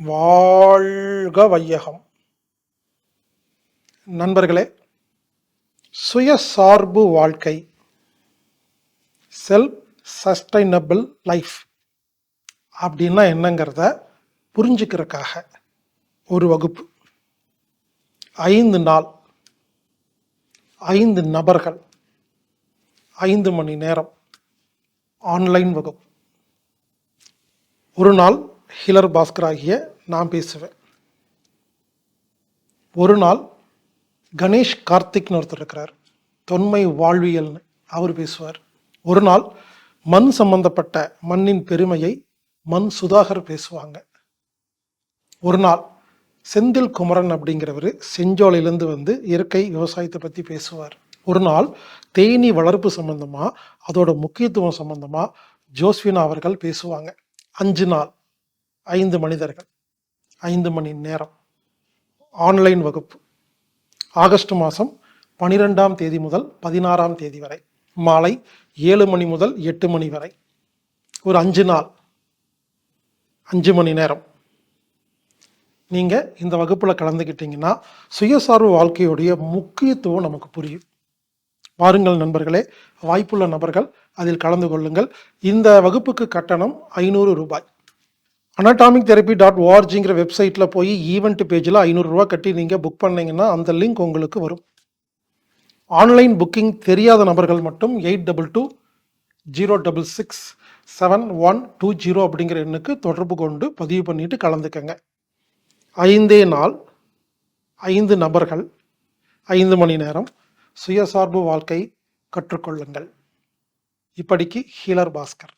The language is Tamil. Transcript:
வாழ்க வையகம் நண்பர்களே சுயசார்பு வாழ்க்கை செல்ஃப் சஸ்டைனபிள் லைஃப் அப்படின்னா என்னங்கிறத புரிஞ்சுக்கிறதுக்காக ஒரு வகுப்பு. ஐந்து நாள் ஐந்து நபர்கள் ஐந்து மணி நேரம் ஆன்லைன் வகுப்பு. ஒரு நாள் ஹிலர் பாஸ்கர் ஆகிய நான் பேசுவேன். ஒரு நாள் கணேஷ் கார்த்திக்னு ஒருத்தர் இருக்கிறார். தொன்மை வாழ்வியல்னு அவர் பேசுவார். ஒரு நாள் மண் சம்பந்தப்பட்ட மண்ணின் பெருமையை மண் சுதாகர் பேசுவாங்க. ஒரு நாள் செந்தில் குமரன் அப்படிங்கிறவர் செஞ்சோலையிலேருந்து வந்து இயற்கை விவசாயத்தை பற்றி பேசுவார். ஒரு நாள் தேனி வளர்ப்பு சம்பந்தமாக அதோட முக்கியத்துவம் சம்பந்தமாக ஜோஸ்வினா அவர்கள் பேசுவாங்க. அஞ்சு நாள் ஐந்து மனிதர்கள். ஐந்து மணி நேரம். ஆன்லைன் வகுப்பு. ஆகஸ்ட் மாதம் பனிரெண்டாம் தேதி முதல் பதினாறாம் தேதி வரை. மாலை ஏழு மணி முதல் எட்டு மணி வரை. ஒரு அஞ்சு நாள். அஞ்சு மணி நேரம். நீங்கள் இந்த வகுப்பில் கலந்துக்கிட்டீங்கன்னா சுயசார்பு வாழ்க்கையுடைய முக்கியத்துவம் நமக்கு புரியும். வாருங்கள் நண்பர்களே வாய்ப்புள்ள நபர்கள் அதில் கலந்து கொள்ளுங்கள். இந்த வகுப்புக்கு கட்டணம் ஐநூறு ரூபாய். அனாட்டாமிக் தெரப்பி டாட் ஓஆர்ஜிங்கிற வெப்சைட்டில் போய் ஈவெண்ட் பேஜில் ஐநூறுரூவா கட்டி நீங்கள் புக் பண்ணிங்கன்னா அந்த லிங்க் உங்களுக்கு வரும். ஆன்லைன் புக்கிங் தெரியாத நபர்கள் மட்டும் eight double two zero double six seven one two zero அப்படிங்கிற எண்ணுக்கு தொடர்பு கொண்டு பதிவு பண்ணிட்டு கலந்துக்கங்க. ஐந்தே நாள் ஐந்து நபர்கள் ஐந்து மணி நேரம் சுயசார்பு வாழ்க்கை கற்றுக்கொள்ளுங்கள். இப்படிக்கு ஹீலர் பாஸ்கர்.